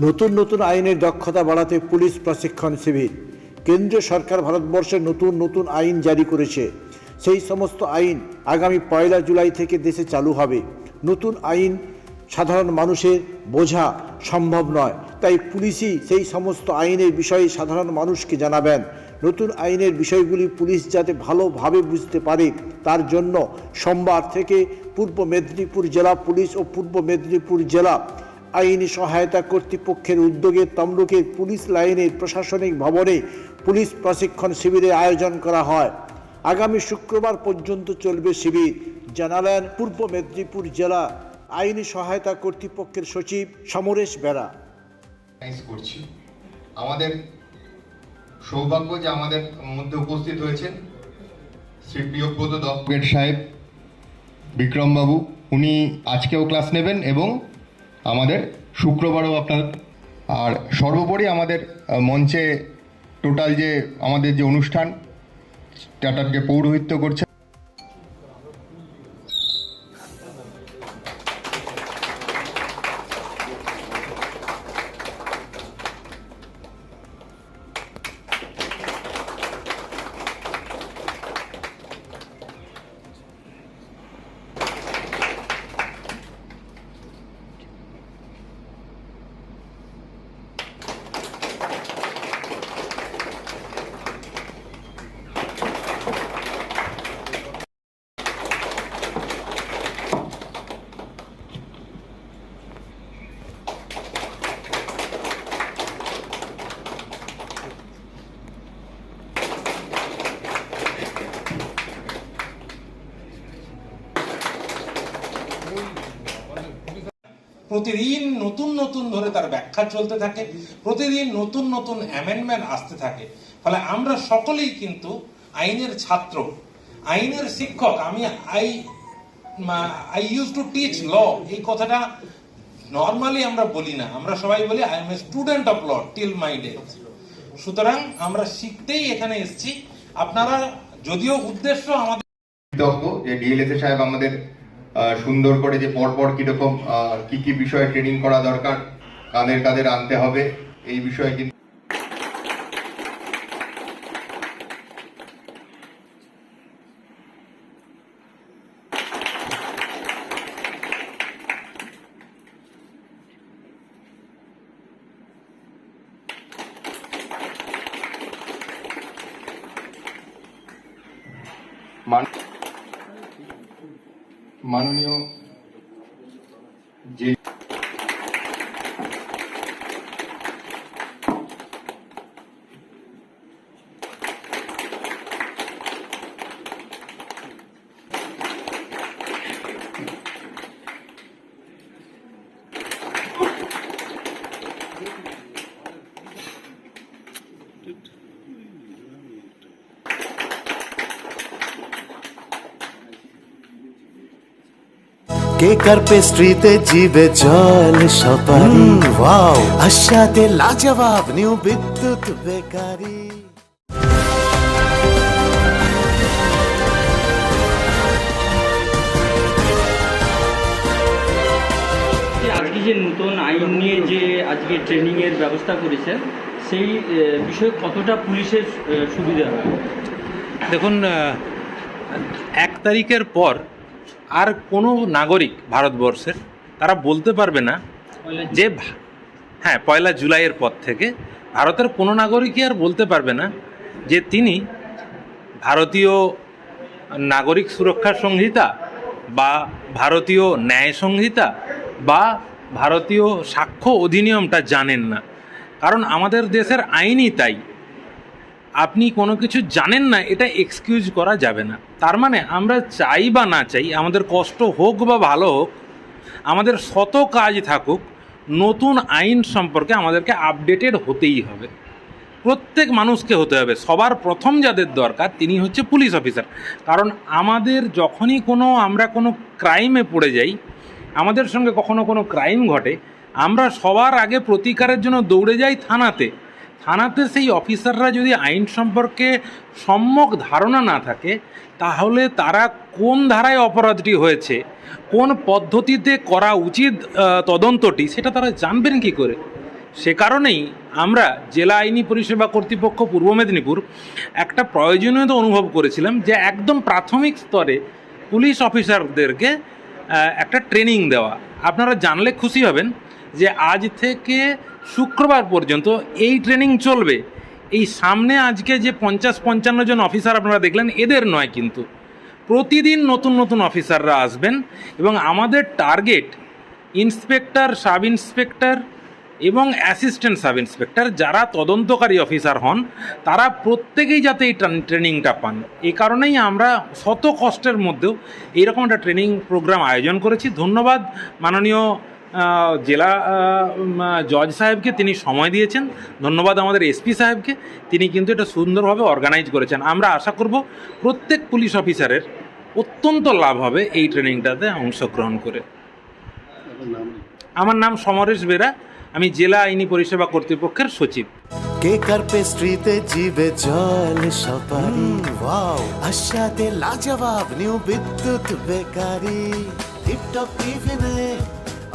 নতুন নতুন আইনের দক্ষতা বাড়াতে পুলিশ প্রশিক্ষণ শিবির। কেন্দ্রীয় সরকার ভারতবর্ষে নতুন নতুন আইন জারি করেছে। সেই সমস্ত আইন আগামী পয়লা জুলাই থেকে দেশে চালু হবে। নতুন আইন সাধারণ মানুষের বোঝা সম্ভব নয়। তাই পুলিশই সেই সমস্ত আইনের বিষয়ে সাধারণ মানুষকে জানাবেন। নতুন আইনের বিষয়গুলি পুলিশ যাতে ভালোভাবে বুঝতে পারে, তার জন্য সোমবার থেকে পূর্ব মেদিনীপুর জেলা পুলিশ ও পূর্ব মেদিনীপুর জেলা আইনি সহায়তা কর্তৃপক্ষের উদ্যোগে তমলুকের পুলিশ লাইনের প্রশাসনিক ভবনে পুলিশ প্রশিক্ষণ শিবিরের আয়োজন করা হয়। আগামী শুক্রবার পর্যন্ত চলবে শিবির। জানালেন পূর্ব মেদিনীপুর জেলা আইনি সহায়তা কর্তৃপক্ষের সচিব সমরেশ বেড়া করছি। আমাদের সৌভাগ্য যে আমাদের মধ্যে উপস্থিত হয়েছেন শ্রী প্রিয়ব্রত দত্তগেট সাহেব, বিক্রমবাবু, উনি আজকেও ক্লাস নেবেন এবং আমাদের শুক্রবারও আপনার, আর সর্বোপরি আমাদের মঞ্চে টোটাল যে আমাদের যে অনুষ্ঠান টাটার যে পৌরোহিত্য করছে। প্রতিদিন নতুন নতুন ধরে তার ব্যাখ্যা চলতে থাকে, প্রতিদিন নতুন নতুন অ্যামেন্ডমেন্ট আসতে থাকে। ফলে আমরা সকলেই কিন্তু আইনের ছাত্র। আইনের শিক্ষক, আমি I I use to teach law এই কথাটা নর্মালি আমরা বলি না। আমরা সবাই বলি I am a student of law till my day সুতরাং আমরা শিখতেই এখানে এসেছি। আপনারা যদিও উদ্দেশ্য আমাদের যে ডিএলএসএ সাহেব আমাদের সুন্দর করে যে পরপর কীরকম কি কি বিষয়ে ট্রেনিং করা দরকার, কাদের কাদের আনতে হবে, এই বিষয়ে কিন্তু মান- মাননীয় যে কেকার পেস্ট্রিতে জিবে জল সপারি? ওয়াও। আশাতে লাজবাব নিউ বিদ্যুৎ বেকারি। যে আজকে যে নতুন আইন নিয়ে যে আজকে ট্রেনিংয়ের ব্যবস্থা করেছে সেই বিষয়ে কতটা পুলিশের সুবিধা হবে দেখুন এক তারিখের পর আর কোনো নাগরিক ভারতবর্ষের তারা বলতে পারবে না যে হ্যাঁ পয়লা জুলাইয়ের পর থেকে ভারতের কোনো নাগরিকই আর বলতে পারবে না যে তিনি ভারতীয় নাগরিক সুরক্ষা সংহিতা বা ভারতীয় ন্যায় সংহিতা বা ভারতীয় সাক্ষ্য অধিনিয়মটা জানেন না। কারণ আমাদের দেশের আইনই তাই। আপনি কোনো কিছু জানেন না, এটা এক্সকিউজ করা যাবে না। তার মানে আমরা চাই বা না চাই, আমাদের কষ্ট হোক বা ভালো হোক, আমাদের শত কাজ থাকুক, নতুন আইন সম্পর্কে আমাদেরকে আপডেটেড হতেই হবে। প্রত্যেক মানুষকে হতে হবে। সবার প্রথম যাদের দরকার, তিনি হচ্ছে পুলিশ অফিসার কারণ আমাদের যখনই কোনো, আমরা কোনো ক্রাইমে পড়ে যাই, আমাদের সঙ্গে কখনো কোনো ক্রাইম ঘটে, আমরা সবার আগে প্রতিকারের জন্য দৌড়ে যাই থানাতে। থানাতে সেই অফিসাররা যদি আইন সম্পর্কে সম্যক ধারণা না থাকে, তাহলে তারা কোন ধারায় অপরাধটি হয়েছে, কোন পদ্ধতিতে করা উচিত তদন্তটি, সেটা তারা জানবেন কি করে? সে কারণেই আমরা জেলা আইনি পরিষেবা কর্তৃপক্ষ পূর্ব মেদিনীপুর একটা প্রয়োজনীয়তা অনুভব করেছিলাম যে একদম প্রাথমিক স্তরে পুলিশ অফিসারদেরকে একটা ট্রেনিং দেওয়া। আপনারা জানলে খুশি হবেন যে আজ থেকে শুক্রবার পর্যন্ত এই ট্রেনিং চলবে। এই সামনে আজকে যে পঞ্চাশ পঞ্চান্ন জন অফিসার আপনারা দেখলেন, এদের নয় কিন্তু। প্রতিদিন নতুন নতুন অফিসাররা আসবেন এবং আমাদের টার্গেট ইন্সপেক্টর সাব ইন্সপেক্টর এবং অ্যাসিস্ট্যান্ট সাব ইন্সপেক্টর যারা তদন্তকারী অফিসার হন, তারা প্রত্যেকেই যাতে এই ট্রেনিংটা পান। এই কারণেই আমরা শত কষ্টের মধ্যেও এইরকম একটা ট্রেনিং প্রোগ্রাম আয়োজন করেছি। ধন্যবাদ। মাননীয় জেলা জজ সাহেবকে তিনি সময় দিয়েছেন। ধন্যবাদ আমাদের এসপি সাহেবকে। তিনি কিন্তু এটা সুন্দরভাবে অর্গানাইজ করেছেন। আমরা আশা করব প্রত্যেক পুলিশ অফিসারের অত্যন্ত লাভ হবে এই ট্রেনিংটাতে অংশগ্রহণ করে। আমার নাম সমরেশ বেরা। আমি জেলা আইনি পরিষেবা কর্তৃপক্ষের সচিব। কেক আর পেস্ট্রিতে জিবে জল সপারি? ওয়াও, আশাতে লাজবাব নিউ বিদ্যুৎ বেকারি। টিপটপ